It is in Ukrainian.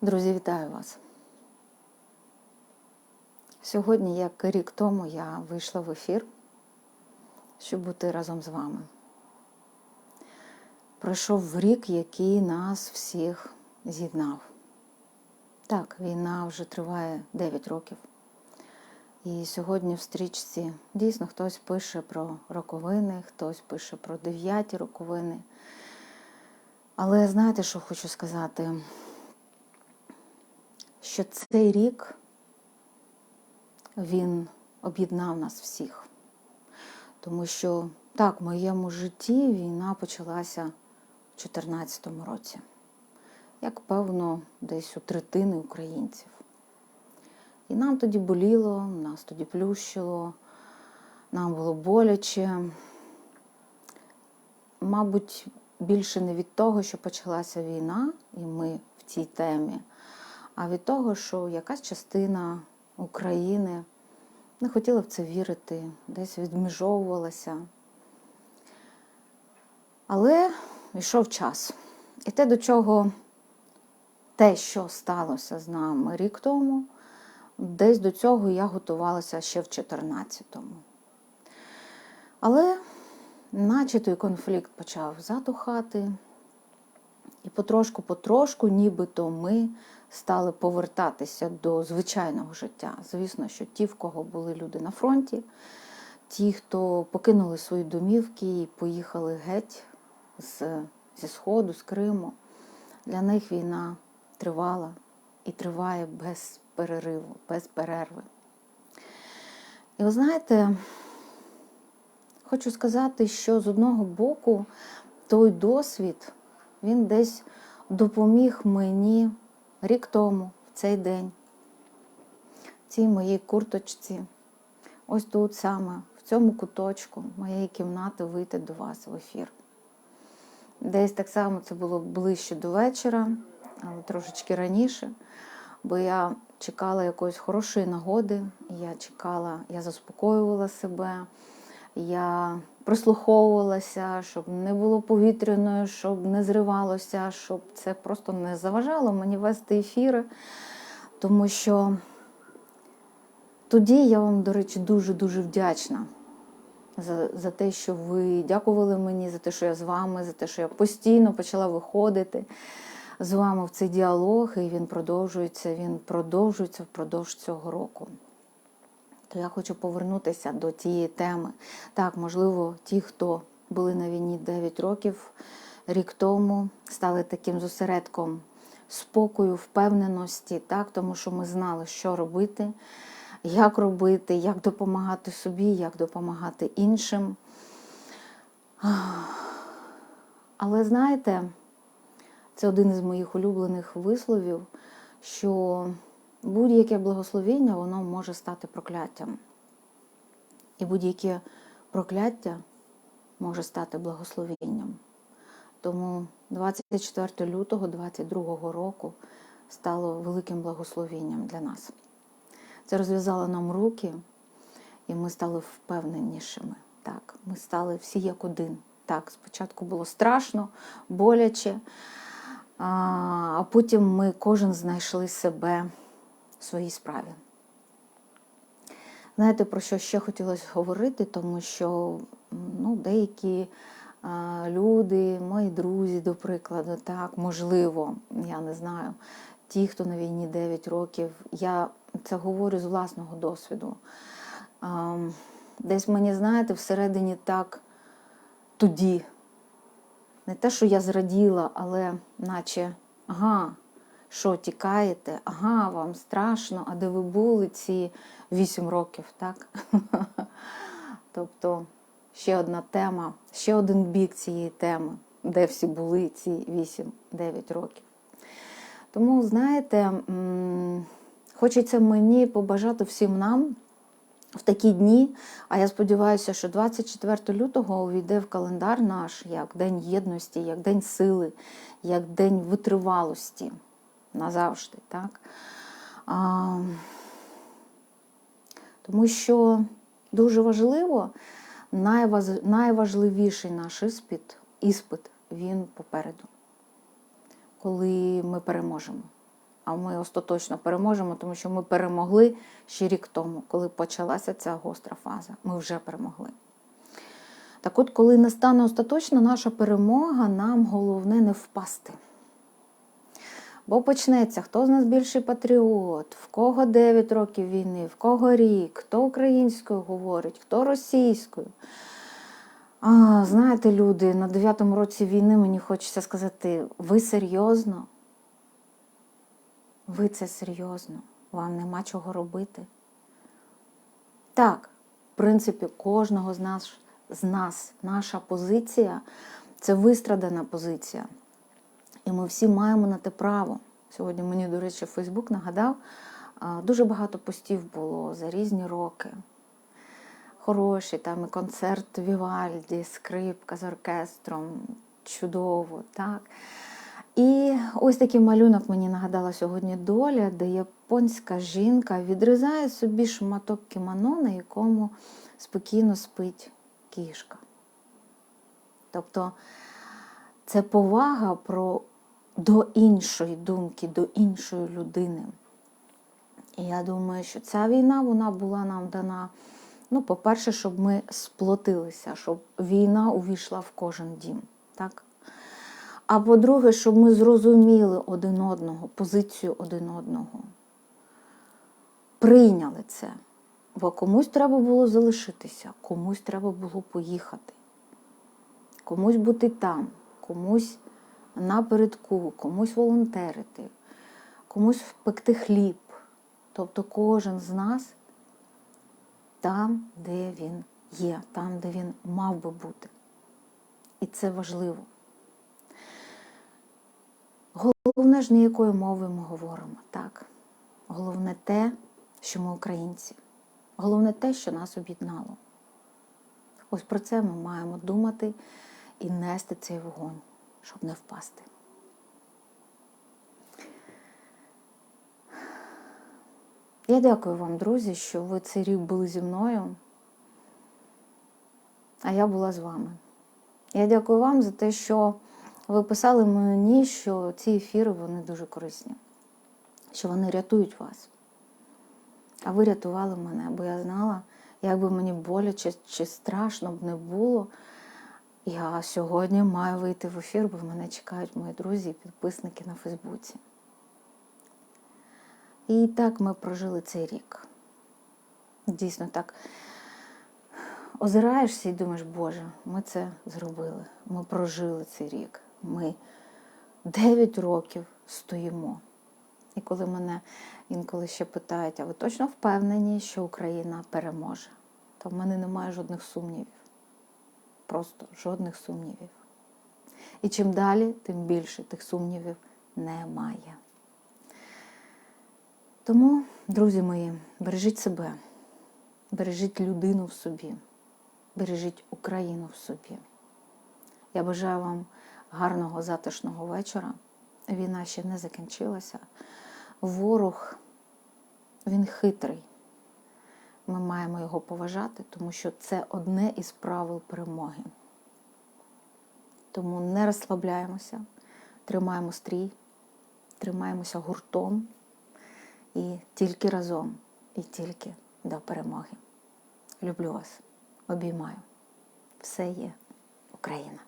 Друзі, вітаю вас. Сьогодні, як рік тому, я вийшла в ефір, щоб бути разом з вами. Пройшов рік, який нас всіх з'єднав. Так, війна вже триває 9 років. І сьогодні в стрічці дійсно хтось пише про роковини, хтось пише про дев'яті роковини. Але знаєте, що хочу сказати? Що цей рік він об'єднав нас всіх. Тому що так, в моєму житті війна почалася в 2014 році, як певно, десь у третини українців. І нам тоді боліло, нас тоді плющило, нам було боляче. Мабуть, більше не від того, що почалася війна, і ми в цій темі, а від того, що якась частина України не хотіла в це вірити, десь відмежовувалася. Але йшов час. І те, до чого те, що сталося з нами рік тому, десь до цього я готувалася ще в 14-му. Але наче той конфлікт почав затухати, і потрошку-потрошку, нібито ми стали повертатися до звичайного життя. Звісно, що ті, в кого були люди на фронті, ті, хто покинули свої домівки і поїхали геть з, зі Сходу, з Криму, для них війна тривала і триває без перериву, без перерви. І ви знаєте, хочу сказати, що з одного боку той досвід, він десь допоміг мені рік тому, в цей день, цій моїй курточці, ось тут саме, в цьому куточку моєї кімнати вийти до вас в ефір. Десь так само це було ближче до вечора, але трошечки раніше, бо я чекала якоїсь хорошої нагоди, я чекала, я заспокоювала себе, я прислуховувалася, щоб не було повітряною, щоб не зривалося, щоб це просто не заважало мені вести ефіри. Тому що тоді я вам, до речі, дуже-дуже вдячна за, за те, що ви дякували мені, за те, що я з вами, за те, що я постійно почала виходити з вами в цей діалог, і він продовжується, він продовжується впродовж цього року. То я хочу повернутися до тієї теми. Так, можливо, ті, хто були на війні 9 років, рік тому, стали таким зосередком спокою, впевненості, так, тому що ми знали, що робити, як робити, як допомагати собі, як допомагати іншим. Але знаєте, це один із моїх улюблених висловів, що будь-яке благословіння воно може стати прокляттям. І будь-яке прокляття може стати благословенням. Тому 24 лютого 2022 року стало великим благословенням для нас. Це розв'язало нам руки, і ми стали впевненішими. Так, Ми стали всі як один. Так, спочатку було страшно, боляче, а потім ми кожен знайшли себе в своїй справі. Знаєте, про що ще хотілося говорити, тому що ну, деякі а, люди, мої друзі, до прикладу, так, можливо, я не знаю, ті, хто на війні 9 років, я це говорю з власного досвіду. А, десь мені, знаєте, всередині так тоді. Не те, що я зраділа, але наче, ага, що тікаєте, ага, вам страшно, а де ви були ці 8 років, так? Тобто ще одна тема, ще один бік цієї теми, де всі були ці 8-9 років. Тому, знаєте, хочеться мені побажати всім нам в такі дні, а я сподіваюся, що 24 лютого увійде в календар наш як День єдності, як День сили, як День витривалості назавжди. так? А, Тому що дуже важливо, найваж, найважливіший наш іспит, іспит, він попереду, коли ми переможемо. а ми остаточно переможемо, тому що ми перемогли ще рік тому, коли почалася ця гостра фаза. Ми вже перемогли. Так от, коли настане остаточно наша перемога, нам головне не впасти. Бо почнеться, хто з нас більший патріот, в кого 9 років війни, в кого рік, хто українською говорить, хто російською. А, знаєте, люди, на 9-му році війни мені хочеться сказати, ви серйозно? Ви це серйозно? Вам нема чого робити? Так, в принципі, кожного з нас, з нас наша позиція це вистрадана позиція. І ми всі маємо на те право. Сьогодні мені, до речі, Фейсбук нагадав, дуже багато постів було за різні роки. Хороші, там і концерт Вівальді, скрипка з оркестром, чудово, так. І ось такий малюнок мені нагадала сьогодні доля, де японська жінка відрізає собі шматок кімоно, на якому спокійно спить кішка. Тобто це повага про до іншої думки, до іншої людини. І я думаю, що ця війна вона була нам дана, ну, по-перше, щоб ми сплотилися, щоб війна увійшла в кожен дім. Так? А по-друге, щоб ми зрозуміли один одного, позицію один одного. Прийняли це. Бо комусь треба було залишитися, комусь треба було поїхати, комусь бути там, комусь напередку, комусь волонтерити, комусь пекти хліб. Тобто кожен з нас там, де він є, там, де він мав би бути. І це важливо. Головне ж не якою мовою ми говоримо, так? Головне те, що ми українці. Головне те, що нас об'єднало. Ось про це ми маємо думати і нести цей вогонь, щоб не впасти. Я дякую вам, друзі, що ви цей рік були зі мною, а я була з вами. Я дякую вам за те, що ви писали мені, що ці ефіри вони дуже корисні, що вони рятують вас. А ви рятували мене, бо я знала, як би мені боляче чи страшно б не було. Я сьогодні маю вийти в ефір, бо мене чекають мої друзі і підписники на Фейсбуці. І так ми прожили цей рік. Дійсно так. Озираєшся і думаєш, Боже, ми це зробили. Ми прожили цей рік. Ми 9 років стоїмо. І коли мене інколи ще питають, а ви точно впевнені, що Україна переможе? То в мене немає жодних сумнівів. Просто жодних сумнівів. І чим далі, тим більше тих сумнівів немає. Тому, друзі мої, бережіть себе, бережіть людину в собі, бережіть Україну в собі. Я бажаю вам гарного затишного вечора. Війна ще не закінчилася. Ворог, він хитрий. Ми маємо його поважати, тому що це одне із правил перемоги. Тому не розслабляємося, тримаємо стрій, тримаємося гуртом і тільки разом, і тільки до перемоги. Люблю вас, обіймаю. Все є Україна.